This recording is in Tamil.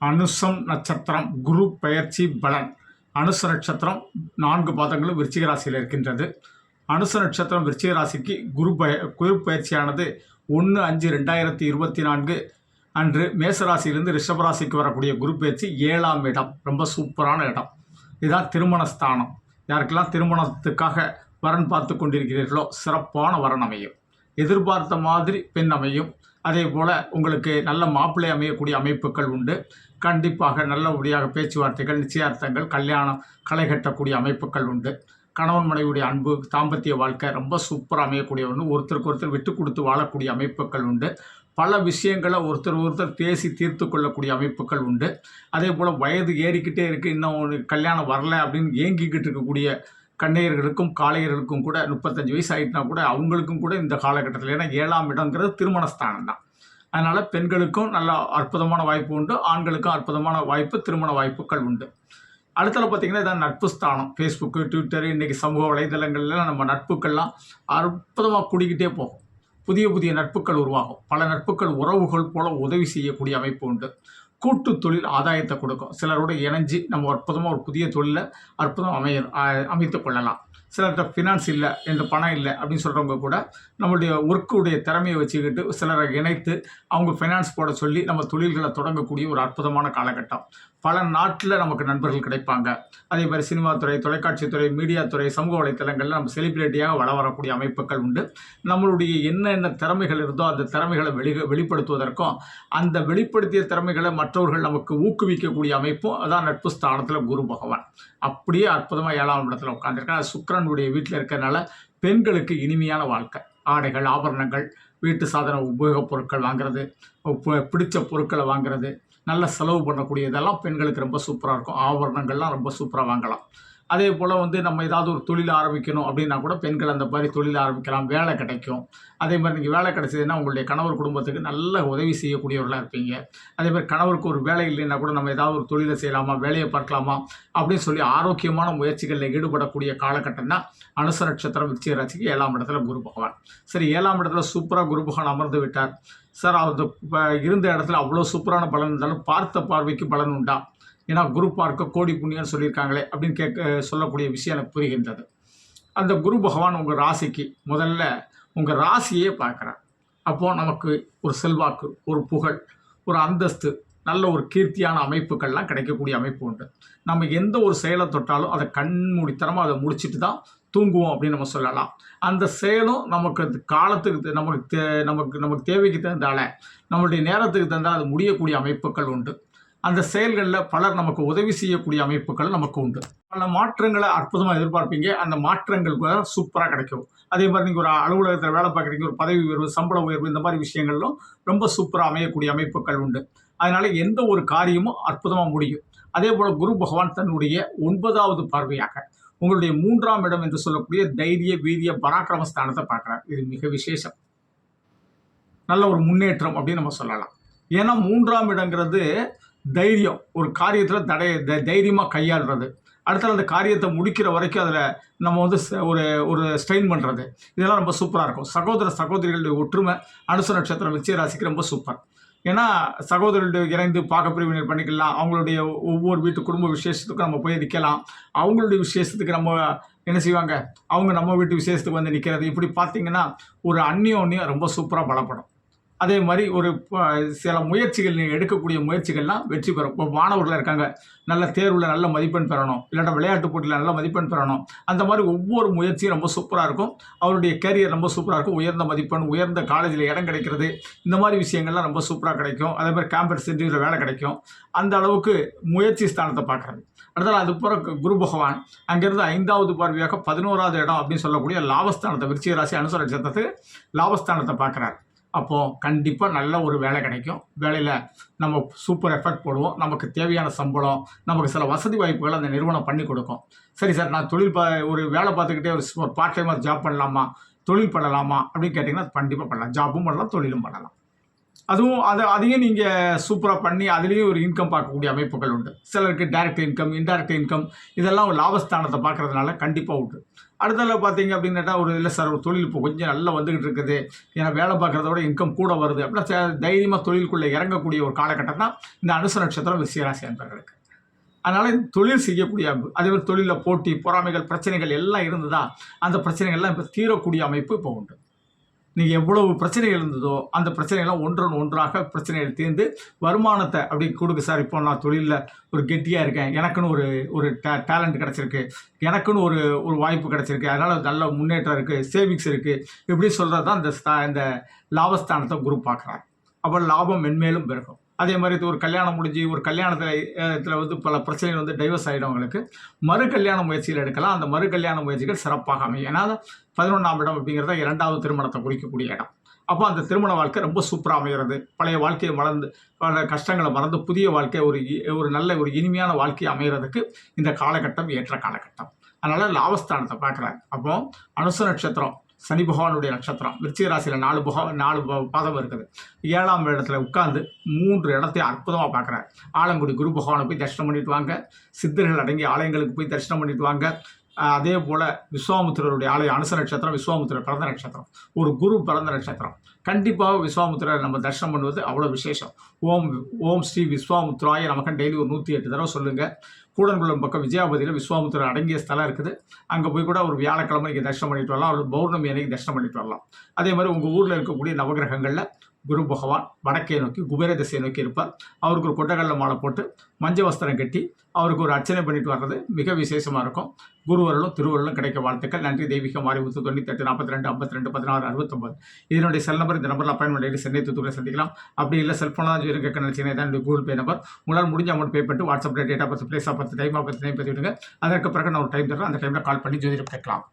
அனுசம் நட்சத்திரம் குரு பெயர்ச்சி பலன். அனுச நட்சத்திரம் நான்கு பாதங்களும் விருச்சிக ராசியில் இருக்கின்றது. அனுச நட்சத்திரம் விருச்சிக ராசிக்கு குரு பய குரு பயிற்சியானது ஒன்று அஞ்சு ரெண்டாயிரத்தி இருபத்தி நான்கு அன்று மேசராசியிலிருந்து ரிஷபராசிக்கு வரக்கூடிய குரு பயிற்சி ஏழாம் இடம். ரொம்ப சூப்பரான இடம். இதுதான் திருமண ஸ்தானம். யாருக்கெல்லாம் திருமணத்துக்காக வரன் பார்த்து கொண்டிருக்கிறீர்களோ சிறப்பான வரன் அமையும். எதிர்பார்த்த மாதிரி பெண் அமையும். அதே போல் உங்களுக்கு நல்ல மாப்பிள்ளை அமையக்கூடிய அமைப்புகள் உண்டு. கண்டிப்பாக நல்லபடியாக பேச்சுவார்த்தைகள் நிச்சயார்த்தங்கள் கல்யாணம் களை கட்டக்கூடிய அமைப்புகள் உண்டு. கணவன் மனைவியுடைய அன்பு தாம்பத்திய வாழ்க்கை ரொம்ப சூப்பராக அமையக்கூடிய ஒன்று ஒருத்தருக்கு ஒருத்தர் விட்டு கொடுத்து வாழக்கூடிய அமைப்புகள் உண்டு. பல விஷயங்களை ஒருத்தர் ஒருத்தர் பேசி தீர்த்து கொள்ளக்கூடிய அமைப்புகள் உண்டு. அதே போல் வயது ஏறிக்கிட்டே இருக்குது இன்னும் ஒரு கல்யாணம் வரல அப்படின்னு ஏங்கிக்கிட்டு இருக்கக்கூடிய கண்ணையர்களுக்கும் காளையர்களுக்கும் கூட முப்பத்தஞ்சு வயசு ஆகிட்டுனா கூட அவங்களுக்கும் கூட இந்த காலகட்டத்தில் ஏன்னா ஏழாம் இடங்கிறது திருமணஸ்தானம் தான். அதனால் பெண்களுக்கும் நல்ல அற்புதமான வாய்ப்பு உண்டு ஆண்களுக்கும் அற்புதமான வாய்ப்பு திருமண வாய்ப்புகள் உண்டு. அடுத்தது பார்த்திங்கன்னா இதான் நட்பு ஸ்தானம். ஃபேஸ்புக்கு ட்விட்டரு இன்றைக்கி சமூக வலைதளங்கள்லாம் நம்ம நட்புக்கள்லாம் அற்புதமாக கூடிக்கிட்டே போகும். புதிய புதிய நட்புகள் உருவாகும். பல நட்புகள் உறவுகள் போல உதவி செய்யக்கூடிய அமைப்பு உண்டு. கூட்டு தொழில் ஆதாயத்தை கொடுக்கும். சிலரோட இணைஞ்சு நம்ம அற்புதமாக ஒரு புதிய தொழிலை அற்புதம் அமைய அமைத்து கொள்ளலாம். சிலர்கிட்ட ஃபினான்ஸ் இல்லை என்ற பணம் இல்லை அப்படின்னு சொல்கிறவங்க கூட நம்மளுடைய ஒர்க்குடைய திறமையை வச்சுக்கிட்டு சிலரை இணைத்து அவங்க ஃபினான்ஸ் போட சொல்லி நம்ம தொழில்களை தொடங்கக்கூடிய ஒரு அற்புதமான காலகட்டம். பல நாட்டில் நமக்கு நண்பர்கள் கிடைப்பாங்க. அதே மாதிரி சினிமா துறை தொலைக்காட்சி துறை மீடியா துறை சமூக வலைத்தளங்களில் நம்ம செலிபிரிட்டியாக வள வரக்கூடிய அமைப்புகள் உண்டு. நம்மளுடைய என்னென்ன திறமைகள் இருந்தோ அந்த திறமைகளை வெளி வெளிப்படுத்துவதற்கும் அந்த வெளிப்படுத்திய திறமைகளை மற்றவர்கள் நமக்கு ஊக்குவிக்கக்கூடிய அமைப்பும் அதான் நட்பு ஸ்தானத்தில் குரு பகவான். அப்படியே அற்புதமாக ஏழாம் இடத்துல உட்காந்துருக்கேன் சுக்கரன் சுக்கரனுடைய வீட்டில் இருக்கிறனால பெண்களுக்கு இனிமையான வாழ்க்கை. ஆடைகள் ஆபரணங்கள் வீட்டு சாதன உபயோகப் பொருட்கள் வாங்குறது பிடிச்ச பொருட்களை வாங்குறது நல்ல செலவு பண்ணக்கூடியதெல்லாம் பெண்களுக்கு ரொம்ப சூப்பராக இருக்கும். ஆபரணங்கள்லாம் ரொம்ப சூப்பராக வாங்கலாம். அதே போல் வந்து நம்ம ஏதாவது ஒரு தொழில் ஆரம்பிக்கணும் அப்படின்னா கூட பெண்கள் அந்த மாதிரி தொழில் ஆரம்பிக்கலாம் வேலை கிடைக்கும். அதே மாதிரி நீங்கள் வேலை கிடைச்சதுன்னா உங்களுடைய கணவர் குடும்பத்துக்கு நல்ல உதவி செய்யக்கூடியவர்களாக இருப்பீங்க. அதே மாதிரி கணவருக்கு ஒரு வேலை இல்லைன்னா கூட நம்ம ஏதாவது ஒரு தொழிலை செய்யலாமா வேலையை பார்க்கலாமா அப்படின்னு சொல்லி ஆரோக்கியமான முயற்சிகளில் ஈடுபடக்கூடிய காலகட்டம் தான் அனுச நட்சத்திரம் விருச்சிக ராசிக்கு ஏழாம் இடத்துல குரு பகவான். சரி ஏழாம் இடத்துல சூப்பராக குரு பகவான் அமர்ந்து விட்டார். சார் அது இருந்த இடத்துல அவ்வளோ சூப்பரான பலன் இருந்தாலும் பார்த்த பார்வைக்கு பலன் உண்டா? ஏன்னா குரு பார்க்க கோடி புண்ணியம்னு சொல்லியிருக்காங்களே அப்படின்னு கேட்க சொல்லக்கூடிய விஷயம் எனக்கு புரிகின்றது. அந்த குரு பகவான் உங்கள் ராசிக்கு முதல்ல உங்கள் ராசியே பார்க்குறார். அப்போது நமக்கு ஒரு செல்வாக்கு ஒரு புகழ் ஒரு அந்தஸ்து நல்ல ஒரு கீர்த்தியான அமைப்புகள்லாம் கிடைக்கக்கூடிய அமைப்பு உண்டு. நம்ம எந்த ஒரு செயலை தொட்டாலும் அதை கண்மூடித்தனமாக அதை முடிச்சுட்டு தான் தூங்குவோம் அப்படின்னு நம்ம சொல்லலாம். அந்த செயலும் நமக்கு காலத்துக்கு நமக்கு தே நமக்கு நமக்கு தேவைக்கு தகுந்தால நம்மளுடைய நேரத்துக்கு தந்தால் அது முடியக்கூடிய அமைப்புகள் உண்டு. அந்த செயல்களில் பலர் நமக்கு உதவி செய்யக்கூடிய அமைப்புகள் நமக்கு உண்டு. பல மாற்றங்களை அற்புதமாக எதிர்பார்ப்பீங்க. அந்த மாற்றங்கள் கூட சூப்பராக கிடைக்கும். அதே மாதிரி நீங்கள் ஒரு அலுவலகத்தில் வேலை பார்க்குறீங்க ஒரு பதவி உயர்வு சம்பள உயர்வு இந்த மாதிரி விஷயங்களும் ரொம்ப சூப்பராக அமையக்கூடிய அமைப்புகள் உண்டு. அதனால் எந்த ஒரு காரியமும் அற்புதமாக முடியும். அதே போல் குரு பகவான் தன்னுடைய ஒன்பதாவது பார்வையாக உங்களுடைய மூன்றாம் இடம் என்று சொல்லக்கூடிய தைரிய வீரிய பராக்கிரம ஸ்தானத்தை பார்க்குறார். இது மிக விசேஷம். நல்ல ஒரு முன்னேற்றம் அப்படின்னு நம்ம சொல்லலாம். ஏன்னா மூன்றாம் இடங்கிறது தைரியம். ஒரு காரியத்தில் தடை தைரியமாக கையாளுறது. அடுத்தது அந்த காரியத்தை முடிக்கிற வரைக்கும் அதில் நம்ம வந்து ஒரு ஒரு ஸ்ட்ரெயின் பண்ணுறது இதெல்லாம் ரொம்ப சூப்பராக இருக்கும். சகோதர சகோதரிகளுடைய ஒற்றுமை அனுச நட்சத்திரம் விச்சய ராசிக்கு ரொம்ப சூப்பர் ஏன்னா சகோதரர்களுடைய இணைந்து பார்க்க பிரிவினர் பண்ணிக்கலாம். அவங்களுடைய ஒவ்வொரு வீட்டு குடும்ப விசேஷத்துக்கும் நம்ம போய் நிற்கலாம். அவங்களுடைய விசேஷத்துக்கு நம்ம என்ன செய்வாங்க? அவங்க நம்ம வீட்டு விசேஷத்துக்கு வந்து நிற்கிறது இப்படி பார்த்தீங்கன்னா ஒரு அந்நியோன்யம் ரொம்ப சூப்பராக பலப்படும். அதே மாதிரி ஒரு சில முயற்சிகள் நீங்கள் எடுக்கக்கூடிய முயற்சிகள்லாம் வெற்றி பெறும். இப்போ மாணவர்கள் இருக்காங்க. நல்ல தேர்வில் நல்ல மதிப்பெண் பெறணும். இல்லாட்டா விளையாட்டு போட்டியில் நல்ல மதிப்பெண் பெறணும். அந்த மாதிரி ஒவ்வொரு முயற்சியும் ரொம்ப சூப்பராக இருக்கும். அவருடைய கேரியர் ரொம்ப சூப்பராக இருக்கும். உயர்ந்த மதிப்பெண் உயர்ந்த காலேஜில் இடம் கிடைக்கிறது. இந்த மாதிரி விஷயங்கள்லாம் ரொம்ப சூப்பராக கிடைக்கும். அதே மாதிரி கேம்பஸ் இன்டர்வியூவில் வேலை கிடைக்கும். அந்த அளவுக்கு முயற்சி ஸ்தானத்தை பார்க்குறது அடுத்தால் அது போகிற குரு பகவான். அங்கேருந்து ஐந்தாவது பார்வையாக பதினோராவது இடம் அப்படின்னு சொல்லக்கூடிய லாபஸ்தானத்தை விருச்சிக ராசி அனுசர நட்சத்திரத்துக்கு லாபஸ்தானத்தை பார்க்குறாரு. அப்போது கண்டிப்பாக நல்ல ஒரு வேலை கிடைக்கும். வேலையில் நம்ம சூப்பர் எஃபெக்ட் போடுவோம். நமக்கு தேவையான சம்பளம் நமக்கு சில வசதி வாய்ப்புகள் அந்த நிறுவனம் பண்ணி கொடுக்கும். சரி சார் நான் தொழில் பா ஒரு வேலை பார்த்துக்கிட்டே ஒரு ஒரு பார்ட் டைமாக ஜாப் பண்ணலாமா? தொழில் பண்ணலாமா? அப்படின்னு கேட்டிங்கன்னா கண்டிப்பாக பண்ணலாம். ஜாப்பும் பண்ணலாம் தொழிலும் பண்ணலாம். அதுவும் அது அதையும் நீங்கள் சூப்பராக பண்ணி அதுலேயும் ஒரு இன்கம் பார்க்கக்கூடிய அமைப்புகள் உண்டு. சிலருக்கு டைரக்ட் இன்கம் இன்டைரக்ட் இன்கம் இதெல்லாம் ஒரு லாபஸ்தானத்தை பார்க்கறதுனால கண்டிப்பாக உண்டு. அடுத்தால பார்த்தீங்க அப்படின்னா ஒரு இல்லை சார் ஒரு தொழில் இப்போ கொஞ்சம் நல்லா வந்துக்கிட்டு இருக்குது. ஏன்னா வேலை பார்க்குறத விட இன்கம் கூட வருது. அப்படின்னா தைரியமாக தொழிலுக்குள்ளே இறங்கக்கூடிய ஒரு காலகட்டம் தான் இந்த அனுச நட்சத்திரம் விசியராசி அன்பர்களுக்கு. அதனால் தொழில் செய்யக்கூடிய அமைப்பு அதே மாதிரி தொழிலில் போட்டி பொறாமைகள் பிரச்சனைகள் எல்லாம் இருந்ததா அந்த பிரச்சனைகள்லாம் இப்போ தீரக்கூடிய அமைப்பு இப்போ உண்டு. நீங்கள் எவ்வளவு பிரச்சனைகள் இருந்ததோ அந்த பிரச்சனைகள்லாம் ஒன்றன் ஒன்றாக பிரச்சனைகள் தீர்ந்து வருமானத்தை அப்படி கொடுக்கு சார். இப்போ நான் தொழிலில் ஒரு கெட்டியாக இருக்கேன். எனக்குன்னு ஒரு ஒரு டே டேலண்ட் கிடச்சிருக்கு. எனக்குன்னு ஒரு ஒரு வாய்ப்பு கிடச்சிருக்கு. அதனால் நல்ல முன்னேற்றம் இருக்குது சேவிங்ஸ் இருக்குது இப்படி சொல்கிறது தான் இந்த ஸ்தா இந்த லாபஸ்தானத்தை குரூப் பார்க்குறாங்க அப்போ லாபம் மென்மேலும் பெருகும். அதே மாதிரி இது ஒரு கல்யாணம் முடிஞ்சு ஒரு கல்யாணத்தில் இதில் வந்து பல பிரச்சனைகள் வந்து டைவர்ஸ் ஆகிடவங்களுக்கு மறு கல்யாண முயற்சிகள் எடுக்கலாம். அந்த மறு கல்யாண முயற்சிகள் சிறப்பாக அமையும். ஏன்னா பதினொன்றாம் இடம் அப்படிங்கிறத இரண்டாவது திருமணத்தை குறிக்கக்கூடிய இடம். அப்போ அந்த திருமண வாழ்க்கை ரொம்ப சூப்பராக அமைகிறது. பழைய வாழ்க்கையை மறந்து பல கஷ்டங்களை மறந்து புதிய வாழ்க்கை ஒரு இ- ஒரு நல்ல ஒரு இனிமையான வாழ்க்கை அமைகிறதுக்கு இந்த காலகட்டம் ஏற்ற காலகட்டம். அதனால் லாபஸ்தானத்தை பார்க்குறாரு. அப்போ அனுச நட்சத்திரம் சனி பகவானுடைய நட்சத்திரம். விருச்சிக ராசியில் நாலு புகா நாலு பாதம் இருக்குது. ஏழாம் இடத்துல உட்கார்ந்து மூன்று இடத்தையும் அற்புதமாக பார்க்குறாரு. ஆலங்குடி குரு பகவானை போய் தரிசனம் பண்ணிட்டு வாங்க. சித்தர்கள் அடங்கிய ஆலயங்களுக்கு போய் தரிசனம் பண்ணிட்டு வாங்க. அதே போல் விஸ்வாமுத்திரருடைய ஆலயம் அனுச நட்சத்திரம் விஸ்வாமுத்திரர் பிறந்த நட்சத்திரம். ஒரு குரு பிறந்த நட்சத்திரம். கண்டிப்பாக விஸ்வாமுத்திரரை நம்ம தரிசனம் பண்ணுவது அவ்வளோ விசேஷம். ஓம் ஓம் ஸ்ரீ விஸ்வாமுத்ராய நமக்கு டெய்லி ஒரு நூற்றி எட்டு தடவை சொல்லுங்கள் கூடன்குளம் பக்கம் விஜயாபதியில் விஸ்வாமுத்திரர் அடங்கிய ஸ்தலம் இருக்குது. அங்கே போய் கூட ஒரு வியாழக்கிழமை நீங்கள் தரிசனம் பண்ணிட்டு வரலாம். ஒரு பௌர்ணமி அன்னைக்கு தரிசனம் பண்ணிட்டு வரலாம். அதே மாதிரி உங்கள் ஊரில் இருக்கக்கூடிய நவகிரகங்களில் குரு பகவான் வடக்கே நோக்கி குபேர திசையை நோக்கி இருப்பார். அவருக்கு ஒரு கொட்டகல்ல மாலை போட்டு மஞ்சள் வஸ்திரம் கட்டி அவருக்கு ஒரு அர்ச்சனை பண்ணிட்டு வர்றது மிக விசேஷமாக இருக்கும். குருவர்களும் திருவருளும் கிடைக்க வாழ்த்துக்கள். நன்றி. தெய்வீக மாறிமுத்து தொண்ணூத்தெட்டு நாற்பத்தி ரெண்டு ஐம்பத்தி ரெண்டு பதினாறு அறுபத்தொம்பது. இதனுடைய செல் நம்பர் இந்த நம்பரில் அப்பாயின்மெண்ட் ஆகிட்டு சென்னை தூத்துக்குள்ள சந்திக்கலாம். அப்படி இல்லை செல்ஃபோனாக தான் ஜீரோ கேட்க தான் என்னுடைய கூகுள் பே நம்பர் உங்களால் முடிஞ்ச அமௌண்ட் பே பண்ணிட்டு வாட்ஸ்அப்பில் டேட்டா பத்து பிளேஸாக பத்து டைமாக பத்து டைம் பதிவிடுங்க. அதற்கு பிறகு நான் ஒரு டைம் தரேன். அந்த டைமில் கால் பண்ணி ஜோதிடம் கேட்கலாம்.